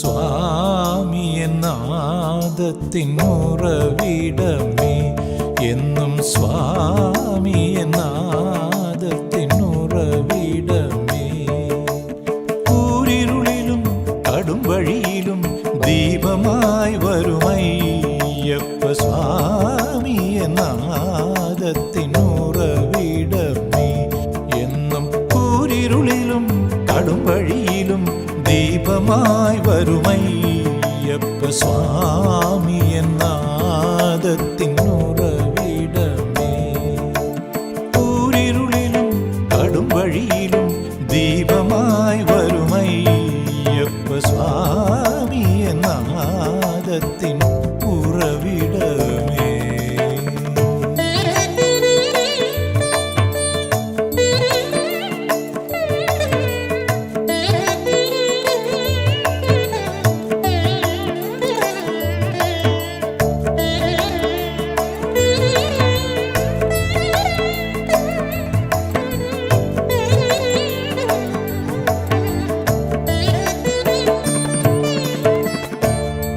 സ്വാമി എന്നാദത്തിൻ ഉറവിടമേ എന്നും സ്വാമി എന്നാദത്തിൻ ഉറവിടമേ കൂരിരുളിലും കടും വഴിയിലും ദീപമായി വരുമയ്യപ്പ സ്വാമി എന്നാദത്തിൻ ഉറവിടമേ എന്നും കൂരിരുളിലും കടും വഴിയിലും தீபமாய் வருமை எப்ப சுவாமி என் நாதத்தின் உறவிடமே ஊரிருளிலும் கடும் வழியிலும்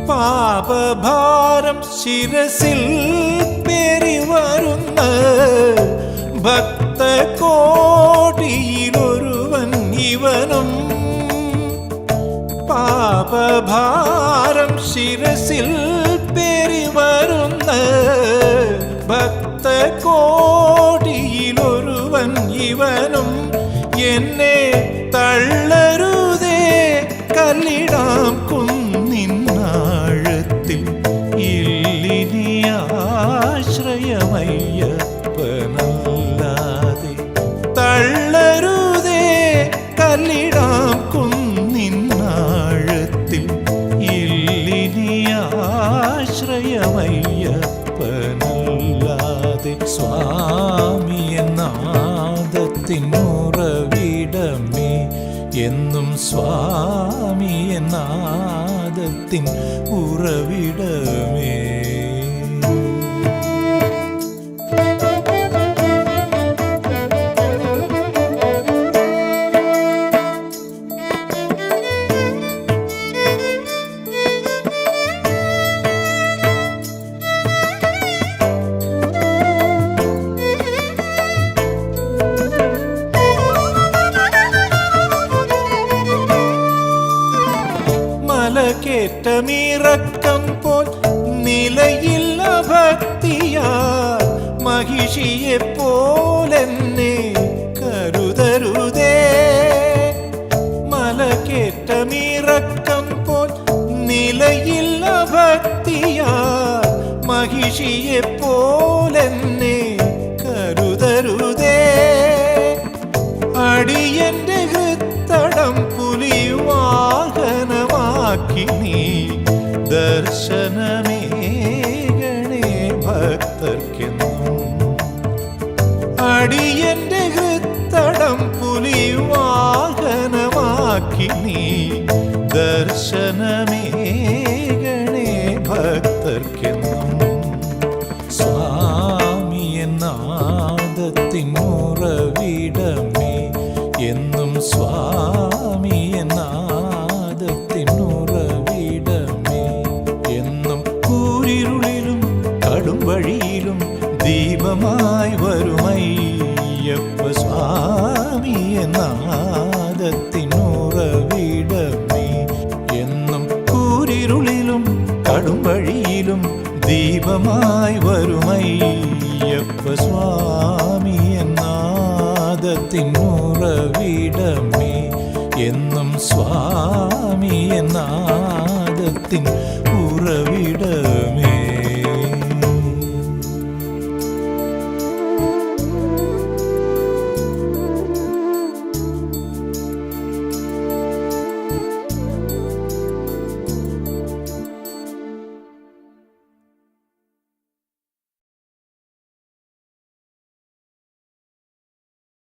പാപഭാരം ശിരസിൽ പേറി വരുന്ന ഭക്ത കോടിയിലൊരുവൻ ഇവനും പാപഭാരം ശിരസിൽ പേറി വരുന്ന ഭക്ത കോടിയിലൊരുവൻ ഇവനും എന്നെ തള്ളരുതേ കല്ലിടാം ആശ്രയമയ്യപ്പനല്ലാതെ സ്വാമി എന്നാദത്തിനുറവിടമേ എന്നും സ്വാമി എന്നാദത്തിൻ ഉറവിടമേ. நேட்டமிறக்கம் போல் நிலையில் பக்தியார் மகிழ்ச்சியை போலென்னே கருதருதே. மலக்கேட்டமிறக்கம் போல் நிலையில் பக்தியார் மகிழ்ச்சியை போலென்னே ദർശനമേകണേ ഭക്തർക്കെന്നും. അടിയന്റെ ഹൃത്തടം പുലിവാഹനമാക്കി നീ. ദർശനമേകണേ ഭക്തർക്കെന്നും. സ്വാമി എന്നാദത്തിനുറവിടമേ வழியிலும் தீபமாய் வரும் ஐயப்ப சுவாமி நாதத்தின் உறவிடமே என்னும் கூரிருளிலும் கடும் வழியிலும் தீபமாய் வரும் ஐயப்ப சுவாமி நாதத்தின் உறவிடமே എന്നും സ്വാമി എന്നാദത്തിൻ